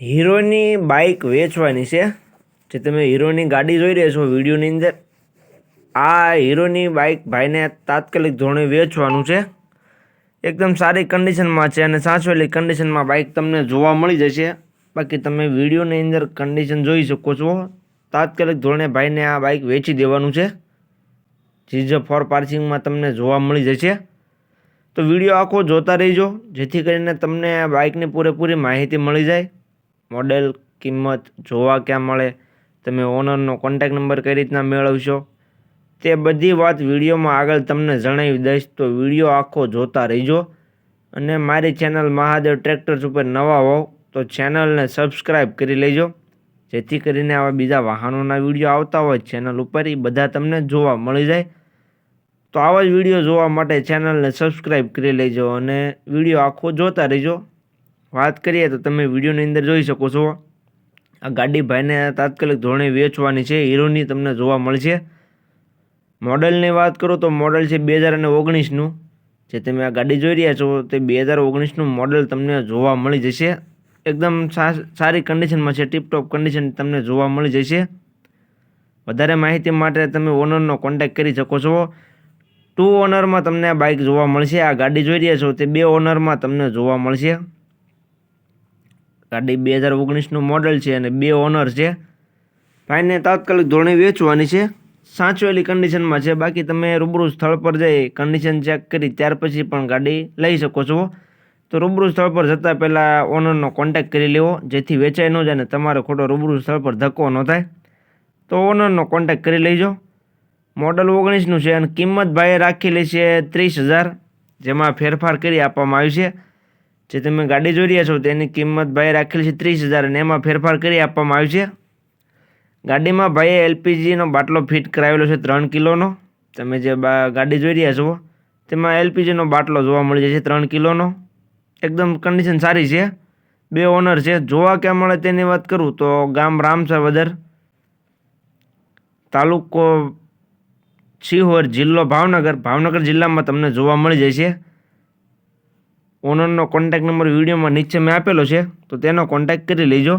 હીરોની bike વેચવાની છે. જે તમે હીરોની ગાડી જોઈ રહ્યા છો વિડીયોની અંદર. આ હીરોની બાઇક ભાઈને તાત્કાલિક ધોરણે વેચવાનું છે. એકદમ સારી કન્ડિશનમાં છે અને સાચવેલી કન્ડિશનમાં બાઇક તમને જોવા મળી જશે. બાકી તમે વિડીયોની અંદર કન્ડિશન જોઈ શકો છો. તાત્કાલિક ધોરણે ભાઈને આ બાઇક વેચી દેવાનું છે. જીજો ફોર પાર્કિંગમાં તમને જોવા મળી જશે. તો વીડિયો આખો જોતા રહેજો. જેથી કરીને તમને બાઇકની પૂરેપૂરી માહિતી મળી જાય. મોડેલ કિંમત જોવા ક્યાં મળે, તમે ઓનરનો કોન્ટેક નંબર કઈ રીતના મેળવશો? તે બધી વાત વિડીયોમાં આગળ તમને જણાવી દઈશ, તો વીડિયો આખો જોતા રહીજો. અને મારી ચેનલ મહાદેવ ટ્રેક્ટર્સ ઉપર નવા હોવ, તો ચેનલને સબસ્ક્રાઈબ કરી લેજો. જેથી કરીને આવા બીજા વાહનોના વીડિયો આવતા હોય ચેનલ ઉપર એ બધા તમને જોવા મળી જાય. તો આવા જ વીડિયો જોવા માટે ચેનલને સબસ્ક્રાઈબ કરી લેજો અને વીડિયો આખો જોતા રહેજો. વાત કરીએ તો તમે વિડીયોની અંદર જોઈ શકો છો, આ ગાડી ભાઈને તાત્કાલિક ધોરણે વેચવાની છે, હીરોની તમને જોવા મળશે. મોડલની વાત કરું તો મોડલ છે બે હજાર અને ઓગણીસનું. જે તમે આ ગાડી જોઈ રહ્યા છો તે બે હજાર ઓગણીસનું મોડલ તમને જોવા મળી જશે. એકદમ સારી કન્ડિશનમાં છે ટીપટોપ કન્ડિશન તમને જોવા મળી જશે. વધારે માહિતી માટે તમે ઓનરનો કોન્ટેક કરી શકો છો. ટુ ઓનરમાં તમને આ બાઇક જોવા મળશે. આ ગાડી જોઈ રહ્યા છો તે બે ઓનરમાં તમને જોવા મળશે. ગાડી બે હજાર ઓગણીસનું મોડલ છે અને બે ઓનર છે. ભાઈને તાત્કાલિક ધોરણે વેચવાની છે. સાચવેલી કન્ડિશનમાં છે. બાકી તમે રૂબરૂ સ્થળ પર જઈ કન્ડિશન ચેક કરી ત્યાર પછી પણ ગાડી લઈ શકો છો. તો રૂબરૂ સ્થળ પર જતાં પહેલાં ઓનરનો કોન્ટેક્ટ કરી લેવો. જેથી વેચાઈ ન જાય ને તમારે ખોટો રૂબરૂ સ્થળ પર ધક્કો ન થાય. તો ઓનરનો કોન્ટેક્ટ કરી લેજો. મોડલ ઓગણીસનું છે અને કિંમત ભાઈએ રાખેલી છે ત્રીસ હજાર. જેમાં ફેરફાર કરી આપવામાં આવ્યું છે. જે તમે ગાડી જોઈ રહ્યા છો તેની કિંમત ભાઈએ રાખેલી છે ત્રીસ હજાર અને એમાં ફેરફાર કરી આપવામાં આવ્યું છે. ગાડીમાં ભાઈએ એલપીજીનો બાટલો ફિટ કરાવેલો છે ત્રણ કિલોનો. તમે જે બા- ગાડી જોઈ રહ્યા છો, તેમાં એલપીજીનો બાટલો જોવા મળી જાય છે ત્રણ કિલોનો. એકદમ કન્ડિશન સારી છે. બે ઓનર છે. જોવા ક્યાં મળે તેની વાત કરું તો ગામ રામસાવદર તાલુકો સિહોર જિલ્લો ભાવનગર. ભાવનગર જિલ્લામાં તમને જોવા મળી જશે ઓનરનો કોન્ટેક નંબર વિડીયોમાં નીચે મેં આપેલો છે તો તેનો કોન્ટેક કરી લેજો.